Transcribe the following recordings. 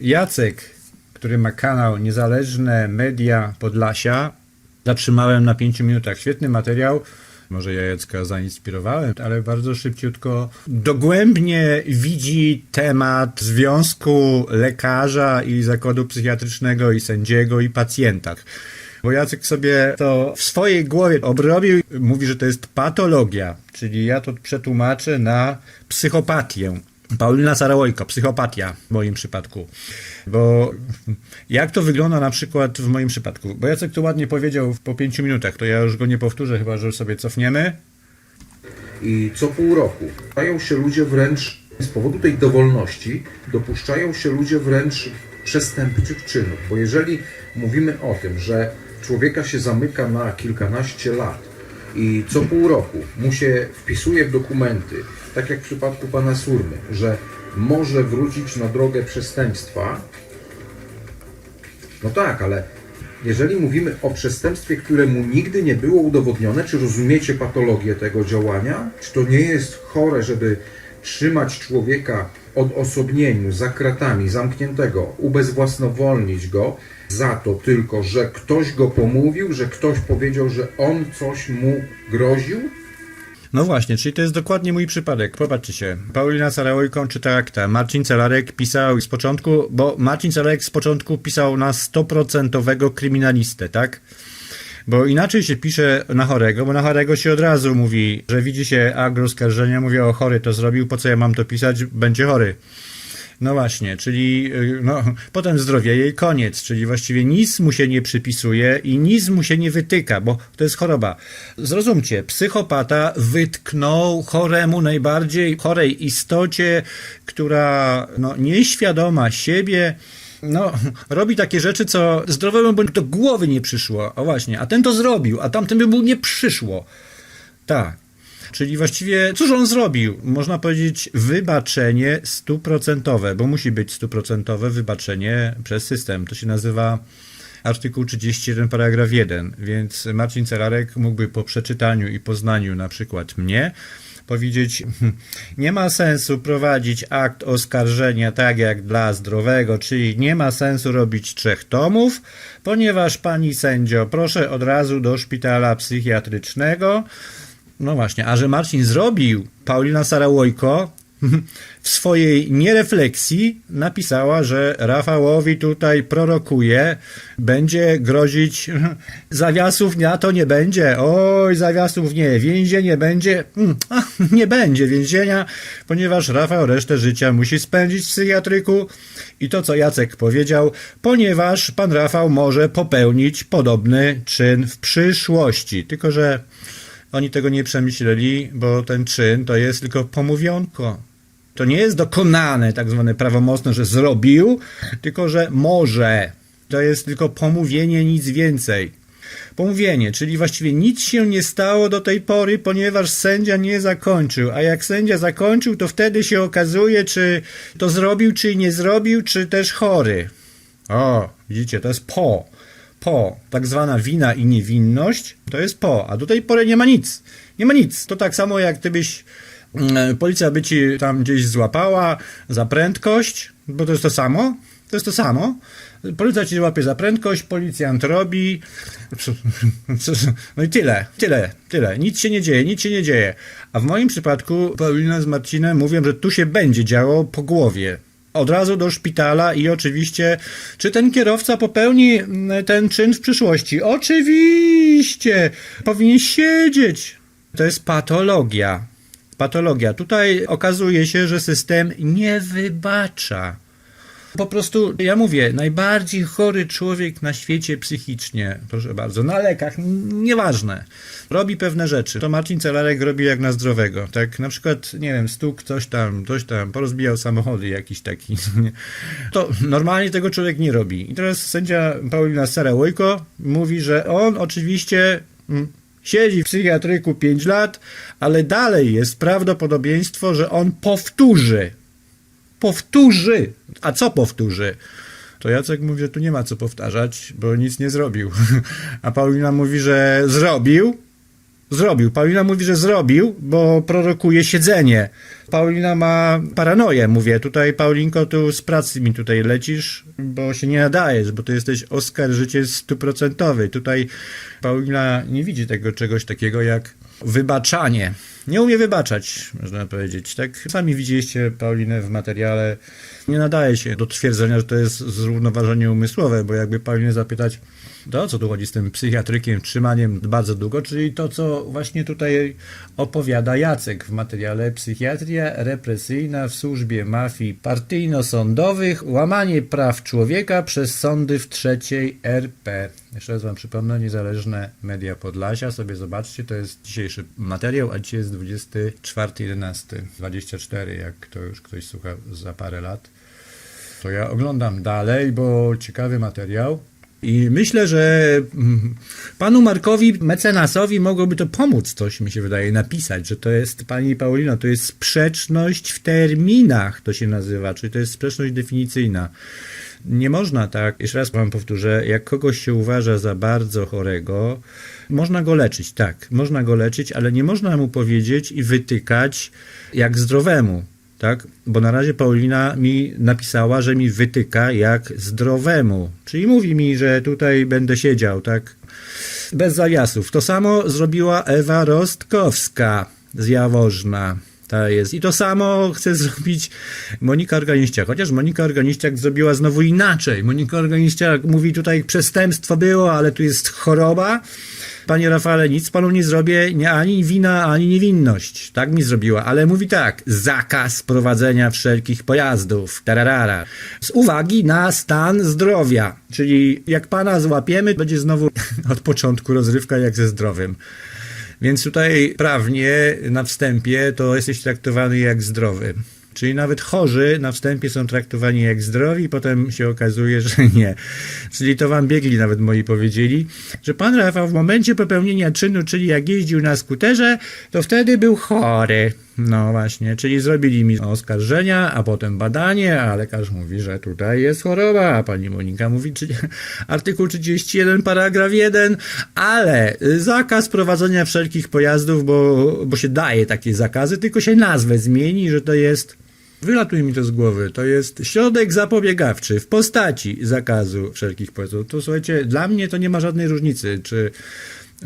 Jacek, który ma kanał Niezależne Media Podlasia, zatrzymałem na 5 minutach. Świetny materiał. Może ja Jacka zainspirowałem, ale bardzo szybciutko dogłębnie widzi temat związku lekarza i zakładu psychiatrycznego i sędziego i pacjenta. Bo Jacek sobie to w swojej głowie obrobił, mówi, że to jest patologia, czyli ja to przetłumaczę na psychopatię. Paulina Sarałojko, psychopatia w moim przypadku. Bo jak to wygląda na przykład w moim przypadku? Bo Jacek to ładnie powiedział po pięciu minutach, to ja już go nie powtórzę, chyba że sobie cofniemy. I co pół roku dopuszczają się ludzie wręcz z powodu tej dowolności, dopuszczają się ludzie wręcz przestępczych czynów. Bo jeżeli mówimy o tym, że człowieka się zamyka na kilkanaście lat i co pół roku mu się wpisuje w dokumenty, tak jak w przypadku pana Surmy, że może wrócić na drogę przestępstwa, no tak, ale jeżeli mówimy o przestępstwie, które mu nigdy nie było udowodnione, czy rozumiecie patologię tego działania? Czy to nie jest chore, żeby trzymać człowieka odosobnieniu, za kratami, zamkniętego, ubezwłasnowolnić go za to tylko, że ktoś go pomówił, że ktoś powiedział, że on coś mu groził? No właśnie, czyli to jest dokładnie mój przypadek. Popatrzcie się. Paulina Sarałojką czyta akta. Marcin Celarek pisał z początku, bo Marcin Celarek z początku pisał na 100% kryminalistę, tak? Bo inaczej się pisze na chorego, bo na chorego się od razu mówi, że widzi się akt oskarżenia, mówię o chory to zrobił, po co ja mam to pisać, będzie chory. No właśnie, czyli y, no, potem zdrowieje i koniec, czyli właściwie nic mu się nie przypisuje i nic mu się nie wytyka, bo to jest choroba. Zrozumcie, psychopata wytknął choremu najbardziej chorej istocie, która no, nieświadoma siebie, no, robi takie rzeczy, co zdrowemu by do głowy nie przyszło. O właśnie, a ten to zrobił, a tamten by mu nie przyszło. Tak. Czyli właściwie, cóż on zrobił? Można powiedzieć wybaczenie stuprocentowe, bo musi być stuprocentowe wybaczenie przez system. To się nazywa artykuł 31, paragraf 1. Więc Marcin Celarek mógłby po przeczytaniu i poznaniu na przykład mnie powiedzieć, "Hmm, nie ma sensu prowadzić akt oskarżenia tak jak dla zdrowego, czyli nie ma sensu robić trzech tomów, ponieważ pani sędzio, proszę od razu do szpitala psychiatrycznego. No właśnie, a że Marcin zrobił, Paulina Sarałojko w swojej nierefleksji napisała, że Rafałowi tutaj prorokuje, będzie grozić zawiasów na to nie będzie, oj zawiasów nie, więzienie będzie, a, nie będzie więzienia, ponieważ Rafał resztę życia musi spędzić w psychiatryku. I to co Jacek powiedział, ponieważ pan Rafał może popełnić podobny czyn w przyszłości, tylko że oni tego nie przemyśleli, bo ten czyn to jest tylko pomówionko. To nie jest dokonane, tak zwane prawomocne, że zrobił, tylko że może. To jest tylko pomówienie, nic więcej. Pomówienie, czyli właściwie nic się nie stało do tej pory, ponieważ sędzia nie zakończył. A jak sędzia zakończył, to wtedy się okazuje, czy to zrobił, czy nie zrobił, czy też chory. O, widzicie, to jest po po, tak zwana wina i niewinność, to jest po, a do tej pory nie ma nic. Nie ma nic. To tak samo jak gdybyś policja by ci tam gdzieś złapała za prędkość, bo to jest to samo. To jest to samo. Policja ci łapie za prędkość, policjant robi. No i tyle, tyle, tyle. Nic się nie dzieje, nic się nie dzieje. A w moim przypadku Paulina z Marcinem mówią, że tu się będzie działo po głowie od razu do szpitala i oczywiście, czy ten kierowca popełni mm, ten czyn w przyszłości? Oczywiście! Powinien siedzieć. To jest patologia. Patologia. Tutaj okazuje się, że system nie wybacza. Po prostu, ja mówię, najbardziej chory człowiek na świecie psychicznie, proszę bardzo, na lekach, nieważne, robi pewne rzeczy. To Marcin Celarek robi jak na zdrowego, tak? Na przykład, nie wiem, stuk, coś tam, coś tam, porozbijał samochody jakiś taki. To normalnie tego człowiek nie robi. I teraz sędzia Paulina Sarałojko mówi, że on oczywiście mm, siedzi w psychiatryku 5 lat, ale dalej jest prawdopodobieństwo, że on powtórzy powtórzy. A co powtórzy? To Jacek mówi, że tu nie ma co powtarzać, bo nic nie zrobił. A Paulina mówi, że zrobił. Zrobił. Paulina mówi, że zrobił, bo prorokuje siedzenie. Paulina ma paranoję, mówię. Tutaj, Paulinko, tu z pracy mi tutaj lecisz, bo się nie nadajesz, bo to jesteś oskarżyciel stuprocentowy. Tutaj Paulina nie widzi tego czegoś takiego jak wybaczanie. Nie umie wybaczać, można powiedzieć. Tak sami widzieliście Paulinę w materiale. Nie nadaje się do twierdzenia, że to jest zrównoważenie umysłowe, bo jakby Paulinę zapytać, to co tu chodzi z tym psychiatrykiem, trzymaniem bardzo długo, czyli to, co właśnie tutaj opowiada Jacek w materiale Psychiatria represyjna w służbie mafii partyjno-sądowych, łamanie praw człowieka przez sądy w trzeciej RP. Jeszcze raz Wam przypomnę, niezależne media Podlasia, sobie zobaczcie, to jest dzisiejszy materiał, a dzisiaj jest 24.11.24, jak to już ktoś słucha za parę lat. To ja oglądam dalej, bo ciekawy materiał. I myślę, że mm, panu Markowi, mecenasowi, mogłoby to pomóc, coś mi się wydaje, napisać, że to jest, pani Paulino, to jest sprzeczność w terminach, to się nazywa, czyli to jest sprzeczność definicyjna. Nie można tak, jeszcze raz wam powtórzę, jak kogoś się uważa za bardzo chorego, można go leczyć, tak, można go leczyć, ale nie można mu powiedzieć i wytykać jak zdrowemu tak? Bo na razie Paulina mi napisała, że mi wytyka jak zdrowemu. Czyli mówi mi, że tutaj będę siedział, tak? Bez zawiasów. To samo zrobiła Ewa Rostkowska z Jaworzna. Ta jest. I to samo chce zrobić Monika Organiściak. Chociaż Monika Organiściak zrobiła znowu inaczej. Monika Organiściak mówi tutaj przestępstwo było, ale tu jest choroba. Panie Rafale, nic panu nie zrobię, nie, ani wina, ani niewinność. Tak mi zrobiła, ale mówi tak, zakaz prowadzenia wszelkich pojazdów, tararara, z uwagi na stan zdrowia. Czyli jak pana złapiemy, będzie znowu od początku rozrywka jak ze zdrowym. Więc tutaj prawnie na wstępie to jesteś traktowany jak zdrowy. Czyli nawet chorzy na wstępie są traktowani jak zdrowi, potem się okazuje, że nie. Czyli to wam biegli nawet moi powiedzieli, że pan Rafał w momencie popełnienia czynu, czyli jak jeździł na skuterze, to wtedy był chory. No właśnie, czyli zrobili mi oskarżenia, a potem badanie, a lekarz mówi, że tutaj jest choroba, a pani Monika mówi, czyli artykuł 31, paragraf 1, ale zakaz prowadzenia wszelkich pojazdów, bo, bo się daje takie zakazy, tylko się nazwę zmieni, że to jest Wylatuje mi to z głowy. To jest środek zapobiegawczy w postaci zakazu wszelkich pojazdów. To słuchajcie, dla mnie to nie ma żadnej różnicy, czy,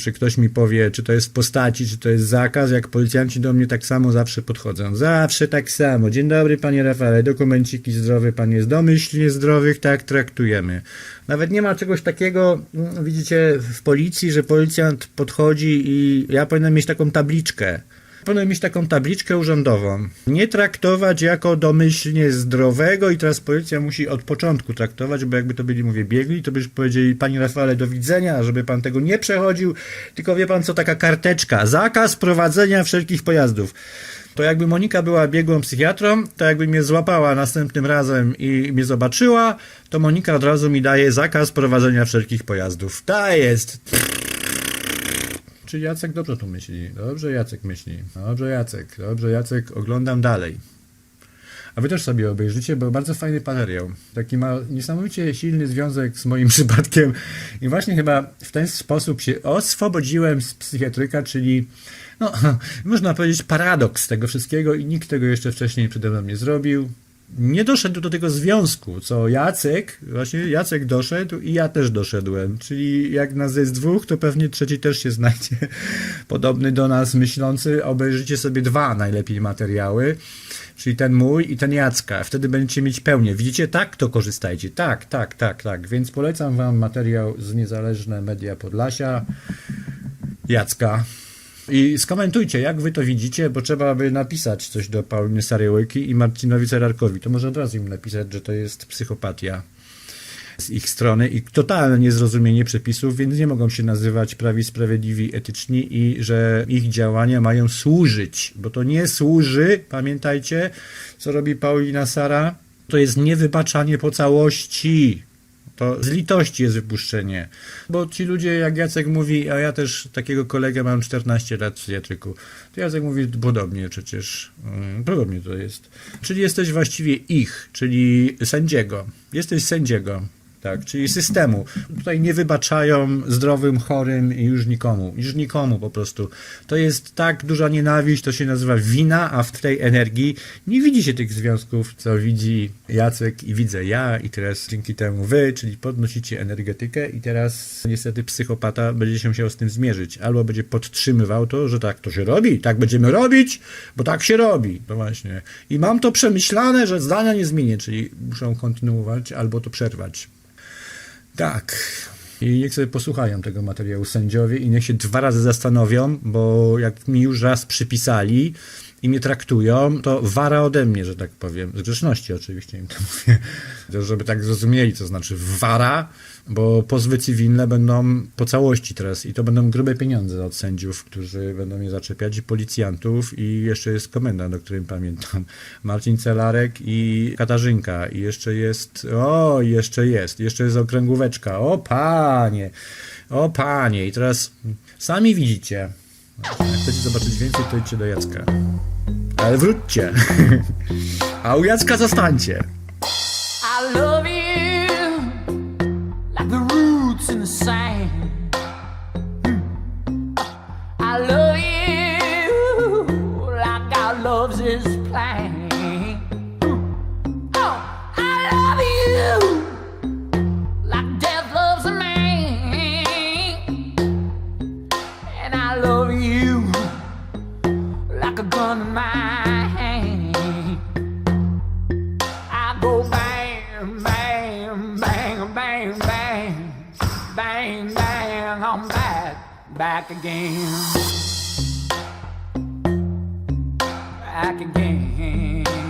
czy ktoś mi powie, czy to jest w postaci, czy to jest zakaz, jak policjanci do mnie tak samo zawsze podchodzą. Zawsze tak samo. Dzień dobry, panie Rafale, dokumenciki zdrowy, pan jest domyślnie zdrowych, tak traktujemy. Nawet nie ma czegoś takiego, widzicie, w policji, że policjant podchodzi i ja powinienem mieć taką tabliczkę. Powinien mieć taką tabliczkę urzędową. Nie traktować jako domyślnie zdrowego i teraz policja musi od początku traktować, bo jakby to byli, mówię, biegli, to by już powiedzieli, panie Rafale, do widzenia, żeby pan tego nie przechodził, tylko wie pan co, taka karteczka, zakaz prowadzenia wszelkich pojazdów. To jakby Monika była biegłą psychiatrą, to jakby mnie złapała następnym razem i mnie zobaczyła, to Monika od razu mi daje zakaz prowadzenia wszelkich pojazdów. Ta jest. Czy Jacek dobrze tu myśli? Dobrze Jacek myśli. Dobrze Jacek, dobrze Jacek, oglądam dalej. A wy też sobie obejrzycie, bo bardzo fajny materiał. Taki ma niesamowicie silny związek z moim przypadkiem. I właśnie chyba w ten sposób się oswobodziłem z psychiatryka, czyli no, można powiedzieć paradoks tego wszystkiego i nikt tego jeszcze wcześniej przede mną nie zrobił. Nie doszedł do tego związku, co Jacek, właśnie Jacek doszedł i ja też doszedłem. Czyli jak nas jest dwóch, to pewnie trzeci też się znajdzie podobny do nas myślący. Obejrzyjcie sobie dwa najlepiej materiały, czyli ten mój i ten Jacka. Wtedy będziecie mieć pełnię. Widzicie? Tak, to korzystajcie. Tak, tak, tak, tak. Więc polecam wam materiał z Niezależne Media Podlasia Jacka. I skomentujcie, jak wy to widzicie, bo trzeba by napisać coś do Pauliny Sarejłyki i Marcinowi Cerarkowi. To może od razu im napisać, że to jest psychopatia z ich strony i totalne niezrozumienie przepisów, więc nie mogą się nazywać prawi, sprawiedliwi, etyczni i że ich działania mają służyć, bo to nie służy, pamiętajcie, co robi Paulina Sara, to jest niewybaczanie po całości. To z litości jest wypuszczenie. Bo ci ludzie, jak Jacek mówi, a ja też takiego kolegę mam 14 lat w psychiatryku, to Jacek mówi podobnie przecież, mm, podobnie to jest. Czyli jesteś właściwie ich, czyli sędziego. Jesteś sędziego. Tak, czyli systemu. Tutaj nie wybaczają zdrowym, chorym i już nikomu, już nikomu po prostu. To jest tak duża nienawiść, to się nazywa wina, a w tej energii nie widzi się tych związków, co widzi Jacek i widzę ja i teraz dzięki temu wy, czyli podnosicie energetykę i teraz niestety psychopata będzie się musiał z tym zmierzyć. Albo będzie podtrzymywał to, że tak to się robi, tak będziemy robić, bo tak się robi. No właśnie. I mam to przemyślane, że zdania nie zmienię, czyli muszą kontynuować albo to przerwać. Tak. I niech sobie posłuchają tego materiału sędziowie i niech się dwa razy zastanowią, bo jak mi już raz przypisali i mnie traktują, to wara ode mnie, że tak powiem. Z grzeczności oczywiście im to mówię. Żeby tak zrozumieli, co znaczy wara, bo pozwy cywilne będą po całości teraz i to będą grube pieniądze od sędziów, którzy będą mnie zaczepiać i policjantów i jeszcze jest komendant, o którym pamiętam. Marcin Celarek i Katarzynka i jeszcze jest, o jeszcze jest, jeszcze jest okręgóweczka, o panie, o panie i teraz sami widzicie, jak chcecie zobaczyć więcej, to idźcie do Jacka. Ale wróćcie. A u Jacka zostańcie. I love you like the roots in the sand. I love bang, bang, bang, bang, I'm back, back again. Back again.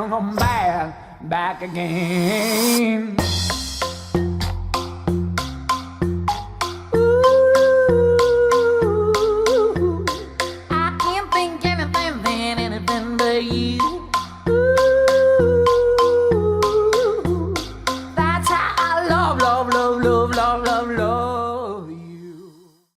I'm back, back again.